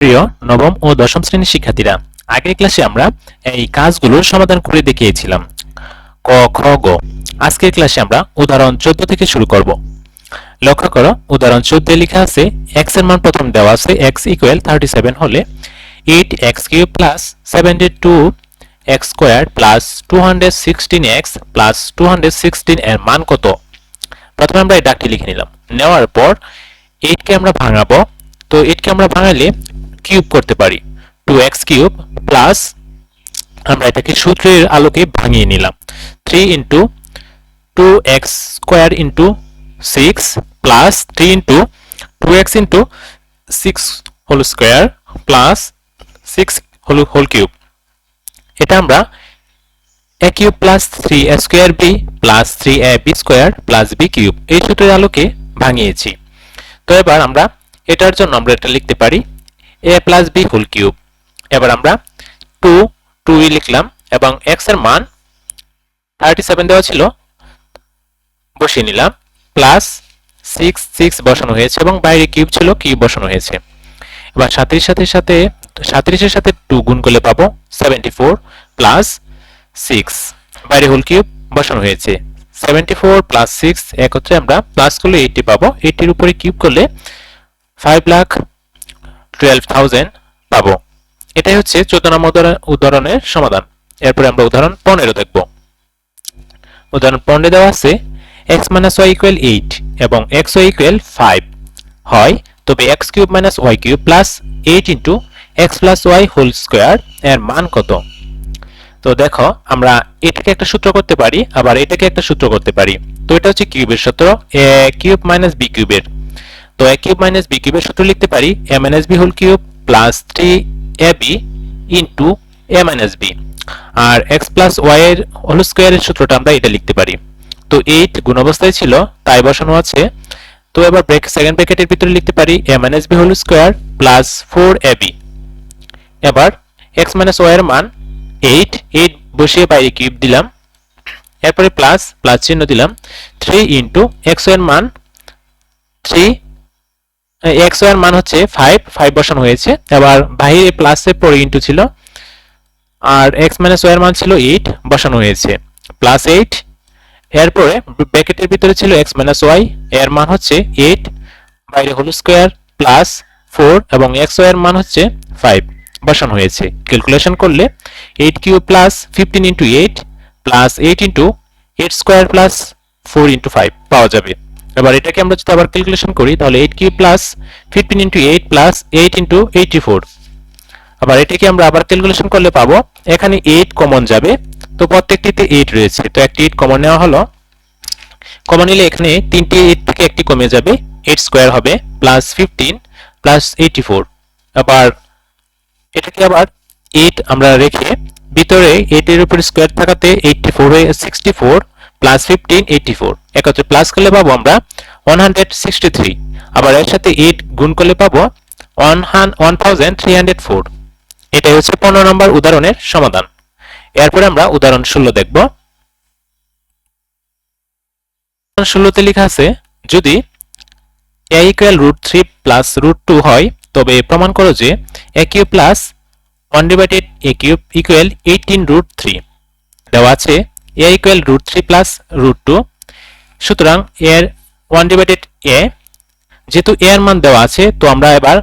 প্রিয় নবম ও দশম শ্রেণির শিক্ষার্থীরা, আগের ক্লাসে আমরা এই কাজগুলোর সমাধান করে দেখিয়েছিলাম। ক, খ, গ। আজকের ক্লাসে আমরা উদাহরণ চোদ্দ থেকে শুরু করব। লক্ষ্য করো, উদাহরণ চোদ্দ লেখা আছে এক্সের মান প্রথম দেওয়া আছে এক্স ইকুয়াল থার্টি সেভেন হলে eight x cube plus seventy two x square plus two hundred sixteen x plus two hundred sixteen এর মান কত? প্রথমে আমরা এই ডাকটি লিখে নিলাম। নেওয়ার পর এইটকে আমরা ভাঙাবো। তো এইটকে আমরা ভাঙালে কিউব করতে পারি। টু এক্স কিউব প্লাস আমরা এটাকে সূত্রের আলোকে ভাঙিয়ে নিলাম। Three into two x square into six plus three into two x into six whole square plus six whole whole cube এটা আমরা a cube plus three a square b plus three a b square plus b cube এই সূত্রের আলোকে ভাঙিয়েছি। তো এবার আমরা এটার জন্য আমরা এটা লিখতে পারি a plus b whole cube এবার আমরা টু টু লিখলাম এবং এক্সের মান থার্টি সেভেন দেওয়া ছিল। বসিয়ে নিলাম। প্লাস সিক্স সিক্স বসানো হয়েছে এবং বাইরে কিউব ছিল কিউব বসানো হয়েছে। এবার সাতের সাথে সাথে সাতত্রিশের সাথে টু গুণ করলে পাবো সেভেন্টি ফোর প্লাস সিক্স বাইরে হোল কিউব বসানো হয়েছে। সেভেন্টি ফোর প্লাস সিক্স একত্রে আমরা প্লাস করলে এইটটি পাবো। এইটির উপরে কিউব করলে ফাইভ লাখ টুয়েলভ থাউজেন্ড পাবো। এটাই হচ্ছে চোদ্দ নম্বর উদাহরণ- উদাহরণের সমাধান। এরপরে আমরা উদাহরণ পনেরো দেখব। উদাহরণ পনেরো দেওয়া আছে এক্স মাইনাস ওয়াই এইট এবং এক্স ওয়াই ফাইভ হয়, তবে x cube minus y cube plus eight x plus y whole square এর মান কত? তো দেখো, আমরা এটাকে একটা সূত্র করতে পারি, আবার এটাকে একটা সূত্র করতে পারি। তো এটা হচ্ছে কিউবের সূত্র, এ কিউব মাইনাস বি কিউবের তো এ কিউব মাইনাস বি কিউবের সূত্র লিখতে পারি a minus b whole cube plus three a b into a minus b R x plus y এর হোল স্কোয়ারের সূত্রটা আমরা এটা লিখতে পারি। তো এইট গুণ অবস্থায় ছিল, তাই বসানো আছে। তো এবার ব্রেক সেকেন্ড ব্র্যাকেটের ভিতরে লিখতে পারি a minus b whole square plus four a b এবার এক্স মাইনাস ওয়াই এর মান এইট এইট বসিয়ে বাইরে কিউব দিলাম। এরপরে প্লাস প্লাস চিহ্ন দিলাম। থ্রি ইন্টু এক্সের মান থ্রি এক্সের মান হচ্ছে ফাইভ ফাইভ বসানো হয়েছে। এবার বাহিরে প্লাসে পরে ইন্টু ছিল। আর এক্স মাইনাস ওয়াই এর মান ছিল এইট বসানো হয়েছে। প্লাস এইট এরপরে ব্র্যাকেটের ভিতরে ছিল এক্স মাইনাস ওয়াই এর মান হচ্ছে এইট বাইরে হোল স্কোয়ার প্লাস ফোর এবং এক্স ওয়াই এর মান হচ্ছে ফাইভ বসানো হয়েছে। ক্যালকুলেশন করলে eight cube plus fifteen into eight plus eight into eight square plus four into five পাওয়া যাবে। এবার এটাকে আমরা যদি আবার ক্যালকুলেশন করি, তাহলে eight cube plus fifteen into eight plus eight into eighty four আবার এটাকে আমরা আবার ক্যালকুলেশন করলে পাবো, এখানে এইট কমন যাবে, তো প্রত্যেকটিতে এইট রয়েছে। তো একটি এইট কমন নেওয়া হলো। কমন নিলে এখানে তিনটি এইট থেকে একটি কমে যাবে এইট স্কোয়ার হবে plus fifteen plus eighty four আবার এটাকে আবার এইট আমরা রেখে ভিতরে এইট এর উপর স্কোয়ার থাকাতে eighty four sixty four plus fifteen eighty four একত্রে প্লাস করলে পাবো আমরা ওয়ান হান্ড্রেড সিক্সটি থ্রি আবার এর সাথে এইট গুণ করলে পাবো ওয়ান হান one thousand three hundred four এটাই হচ্ছে পনেরো নম্বর উদাহরণের সমাধান। এরপরে আমরা উদাহরণ ষোলো দেখব। ষোলোতে লেখা আছে, যদি a equal root three plus root two হয়, তবে প্রমাণ করো যে a cube plus one divided a cube equal eighteen root three দেওয়া আছে a equal root three plus root two সুতরাং এর ওয়ান ডিভাইডেড এ যেহেতু এ এর মান দেওয়া আছে, তো আমরা এবার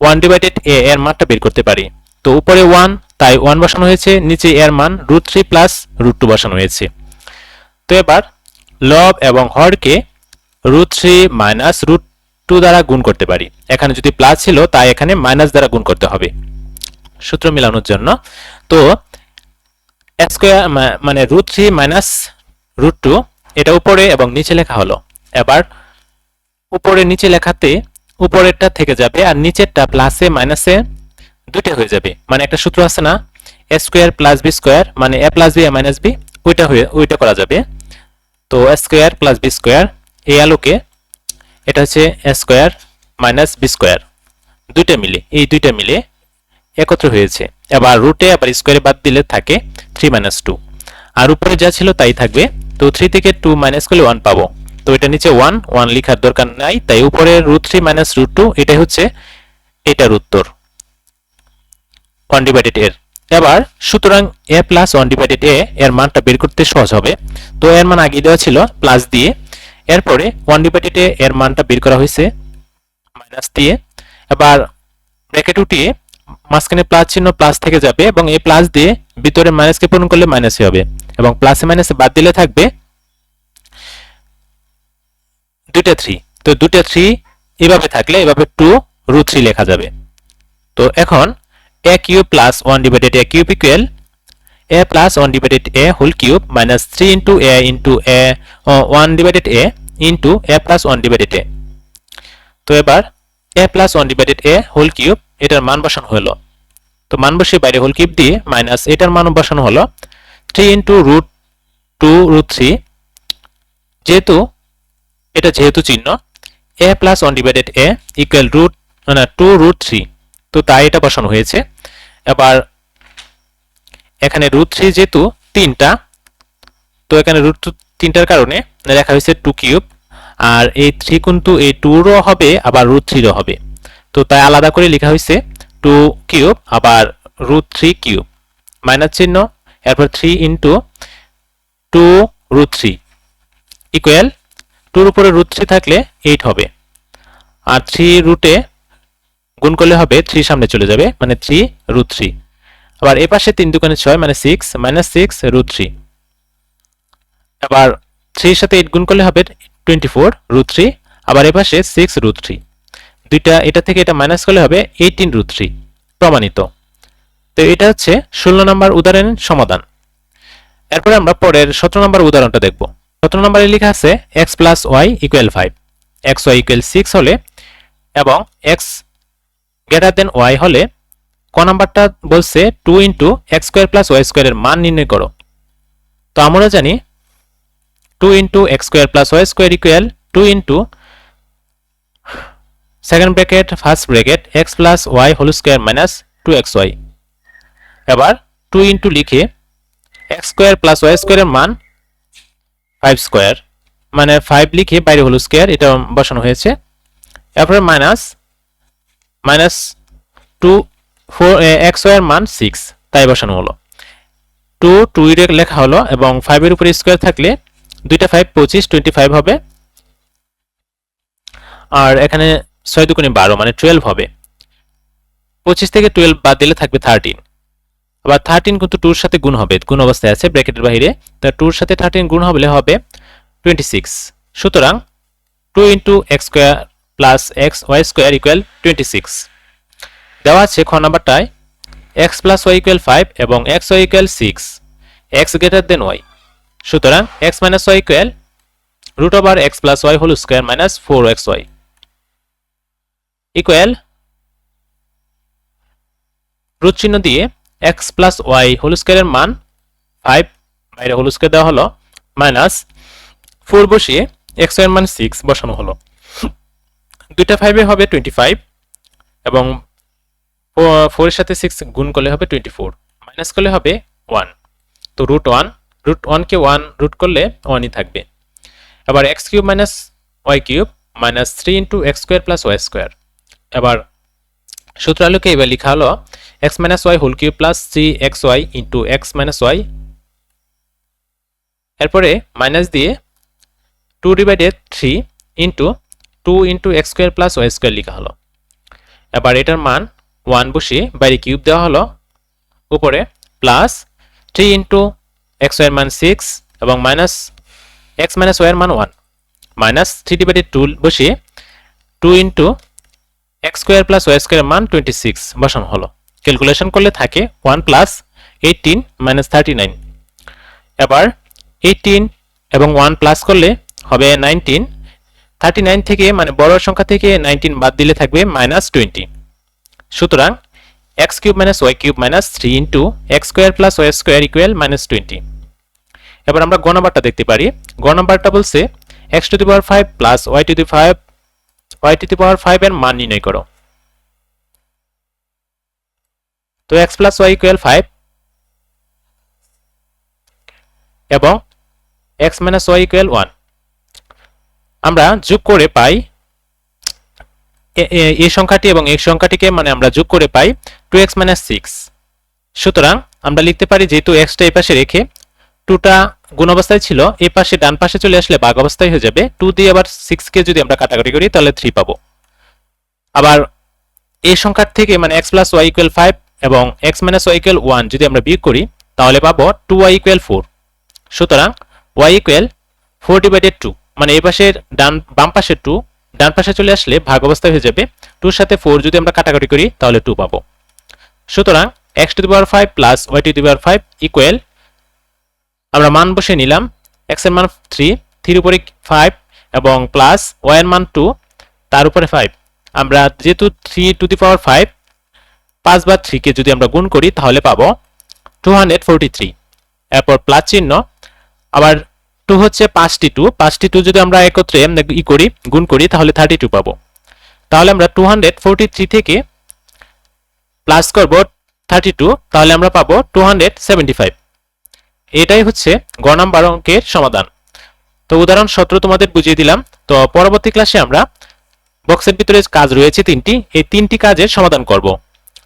ওয়ান ডিভাইডেড এ এর মানটা বের করতে পারি। তো উপরে ওয়ান তাই ওয়ান বসানো হয়েছে, নিচে এর মান root three plus root two বসানো হয়েছে। তো এবার লব এবং হরকে root three minus root two দ্বারা গুণ করতে পারি। এখানে যদি প্লাস ছিল, তাই এখানে মাইনাস দ্বারা গুণ করতে হবে। সূত্র মেলানোর জন্য। তো স্কোয়ার মানে root three minus root two, এটা উপরে এবং নিচে লেখা হলো। এবার উপরে নিচে লেখাতে উপরেরটা থেকে যাবে আর নিচেরটা প্লাসে মাইনাসে দুইটা হয়ে যাবে। মানে একটা সূত্র আছে না? A square plus b square মানে a plus b a minus b ওইটা হয়ে ওইটা করা যাবে। তো স্কোয়ার প্লাস বি স্কোয়ার এই আলোকে এটা হচ্ছে a square minus b square দুইটা মিলে, এই দুইটা মিলে একত্র হয়েছে। এবার রুটে আবার স্কোয়ারে বাদ দিলে থাকে থ্রি মাইনাস টু আর উপরে যা ছিল তাই থাকবে। তো থ্রি থেকে টু মাইনাস করলে ওয়ান পাবো। তো এটা নিচে ওয়ান ওয়ান লেখার দরকার নাই। তাই উপরে root three minus root two এটাই হচ্ছে এটার উত্তর। ওয়ান ডিভাইডেড এর। এবার সুতরাং a plus one divided a এর মানটা বের করতে সহজ হবে। তো এর মান আগে দেওয়া ছিল প্লাস দিয়ে। এরপরে ওয়ান ডিভাইডেড এ এর মানটা বের করা হয়েছে মাইনাস দিয়ে। এবার ব্র্যাকেট উঠিয়ে মাঝখানে প্লাস চিহ্ন প্লাস থেকে যাবে এবং এই প্লাস দিয়ে ভিতরে মাইনাসকে পূরণ করলে মাইনাসই হবে। এবং প্লাসে মাইনাসে বাদ দিলে থাকবে দুইটা থ্রি তো দুইটা থ্রি এভাবে থাকলে এভাবে টু রুট থ্রি লেখা যাবে। তো এখন a cube plus one divided a cube equal a plus one divided a whole cube minus three into a into a one divided a into a plus one divided a তো এবার a plus one divided a whole cube এটার মান বসানো হলো। তো মান বসিয়ে বাইরে হোল কিউব দিয়ে মাইনাস এটার মান বসানো হলো three into root two root three যেহেতু এটা যেহেতু চিহ্ন a plus one divided a equal root না টু রুট থ্রি তো তাই এটা বসানো হয়েছে। এবার এখানে রুট থ্রি যেহেতু তিনটা, তো এখানে রুট তিনটার কারণে লেখা হয়েছে টু কিউব আর এই থ্রি কিন্তু এই টুরও হবে, আবার রুট থ্রিরও হবে। তো তাই আলাদা করে লেখা হয়েছে টু কিউব আবার রুট থ্রি কিউব মাইনাস চিহ্ন, এরপর three into two root three equal টুর উপরে রুট থ্রি থাকলে এইট হবে। আর থ্রি রুটে গুণ করলে হবে থ্রি সামনে চলে যাবে মানে থ্রি রুট থ্রি আবার এ পাশে তিন দোকানে ছয় মানে six minus six root three আবার থ্রির সাথে এইট গুণ করলে হবে টোয়েন্টি ফোর রুট থ্রি আবার এ পাশে সিক্স রুট থ্রি দুইটা এটা থেকে এটা মাইনাস করলে হবে এইটিন রুট থ্রি প্রমাণিত। তো এটা হচ্ছে ষোলো নম্বর উদাহরণের সমাধান। এরপরে আমরা পরের সতেরো নম্বর উদাহরণটা দেখব। সতেরো নম্বরে লেখা আছে x plus y equal five x y equal six হলে এবং এক্স গ্রেটার দেন ওয়াই হলে ক নাম্বারটা বলছে two into x square plus y স্কোয়ারের মান নির্ণয় করো। তো আমরা জানি two into x square plus y square equal two into second bracket first bracket x plus y whole square minus two x y এবার টু ইন্টু লিখে x square plus y স্কোয়ারের মান ফাইভ স্কোয়ার মানে five লিখে বাইরে হলো square এটা বসানো হয়েছে। এরপরে minus minus two four x war মান সিক্স তাই বসানো হলো। টু টু লেখা হলো এবং ফাইভের উপরে স্কোয়ার থাকলে দুইটা ফাইভ পঁচিশ টোয়েন্টি ফাইভ হবে। আর এখানে ছয় দুগুণে বারো মানে টুয়েলভ হবে। পঁচিশ থেকে টুয়েলভ বাদ দিলে থাকবে থার্টিন আবার থার্টিন কিন্তু টুর সাথে গুণ হবে, গুণ অবস্থায় আছে ব্র্যাকেটের বাইরে। তা টুর সাথে থার্টিন গুণ হলে হবে টোয়েন্টি সিক্স সুতরাং two into x square plus x y square equal twenty six দেওয়া আছে খ নাম্বারটায় x plus y equal five এবং x y equal six x greater than y সুতরাং x minus y equal root over x plus y whole square minus four x y equal root চিহ্ন দিয়ে x plus y whole স্কোয়ারের মান five বাইরে whole square দেওয়া হলো minus four বসিয়ে এক্সের মান সিক্স বসানো হলো। দুইটা ফাইভে হবে টোয়েন্টি ফাইভ এবং ফোরের সাথে সিক্স গুণ করলে হবে টোয়েন্টি ফোর মাইনাস করলে হবে ওয়ান তো রুট ওয়ান রুট ওয়ানকে ওয়ান রুট করলে ওয়ানই থাকবে। এবার x cube minus y cube minus three into x square plus y square এবার সূত্র আলোকে এবার লেখা হলো x minus y whole cube plus three x y into x minus y এরপরে মাইনাস দিয়ে two divided three into two into x square plus y square লেখা হলো। এবার এটার মান ওয়ান বসিয়ে বাইরে কিউব দেওয়া হলো। উপরে প্লাস থ্রি ইন্টু এক্স ওয়ার মান সিক্স এবং মাইনাস এক্স মাইনাস ওয়ার মান one minus three divided two বসিয়ে two into x square plus y square মান টোয়েন্টি সিক্স বসানো হলো। ক্যালকুলেশন করলে থাকে one plus eighteen minus thirty nine এবার এইটিন এবং ওয়ান প্লাস করলে হবে নাইনটিন থার্টি নাইন থেকে মানে বড় সংখ্যা থেকে নাইনটিন বাদ দিলে থাকবে মাইনাস টোয়েন্টি সুতরাং x cube minus y cube minus three into x square plus y square equal minus twenty এবার আমরা গ নাম্বারটা দেখতে পারি। গ নাম্বারটা বলছে x to the power five plus y to the five y to the power five এর মান নির্ণয় করো। তো x plus y equal five এবং x minus y equal one আমরা যোগ করে পাই এই সংখ্যাটি এবং এই সংখ্যাটিকে মানে আমরা যোগ করে পাই টু এক্স মাইনাস সিক্স সুতরাং আমরা লিখতে পারি যেহেতু এক্সটা এই পাশে রেখে টুটা গুণ অবস্থায় ছিল এই পাশে ডান পাশে চলে আসলে ভাগ অবস্থায় হয়ে যাবে। টু দিয়ে আবার সিক্স কে যদি আমরা কাটাকাটি করি, তাহলে থ্রি পাবো। আবার এ সংখ্যার থেকে মানে x plus y equal five এবং x minus y equal one যদি আমরা বিয়োগ করি, তাহলে পাবো টু ওয়াই ইকুয়াল ফোর সুতরাং y equal four divided two মানে এই পাশের ডান, বাম পাশের টু ডান পাশে চলে আসলে ভাগ অবস্থায় হয়ে যাবে। টুর সাথে ফোর যদি আমরা কাটাকাটি করি, তাহলে টু পাবো। সুতরাং x to the power five plus y to the power five equal আমরা মান বসে নিলাম এক্সের মান থ্রি থ্রির উপরে ফাইভ এবং প্লাস ওয়াই মান টু তার উপরে ফাইভ আমরা যেহেতু three to the power five পাঁচ বা থ্রিকে যদি আমরা গুণ করি, তাহলে পাবো টু হান্ড্রেড ফোরটি থ্রি এরপর প্লাস চিহ্ন, আবার টু হচ্ছে পাঁচটি টু পাঁচটি টু যদি আমরা একত্রে ই করি, গুণ করি, তাহলে থার্টি টু পাবো। তাহলে আমরা টু হান্ড্রেড ফোরটি থ্রি থেকে প্লাস করব থার্টি টু তাহলে আমরা পাবো টু হান্ড্রেড সেভেন্টি ফাইভ এটাই হচ্ছে গ নাম্বার অঙ্কের সমাধান। তো উদাহরণ সত্র তোমাদের বুঝিয়ে দিলাম। তো পরবর্তী ক্লাসে আমরা বক্সের ভিতরে কাজ রয়েছে তিনটি, এই তিনটি কাজের সমাধান করব।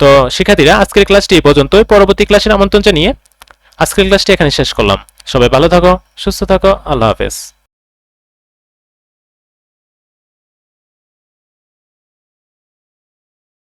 তো শিক্ষার্থীরা, আজকের ক্লাসটি এই পর্যন্তই। পরবর্তী ক্লাসের আমন্ত্রণ জানিয়ে আজকের ক্লাসটি এখানে শেষ করলাম। সবাই ভালো থাকো, সুস্থ থাকো, আল্লাহ হাফেজ।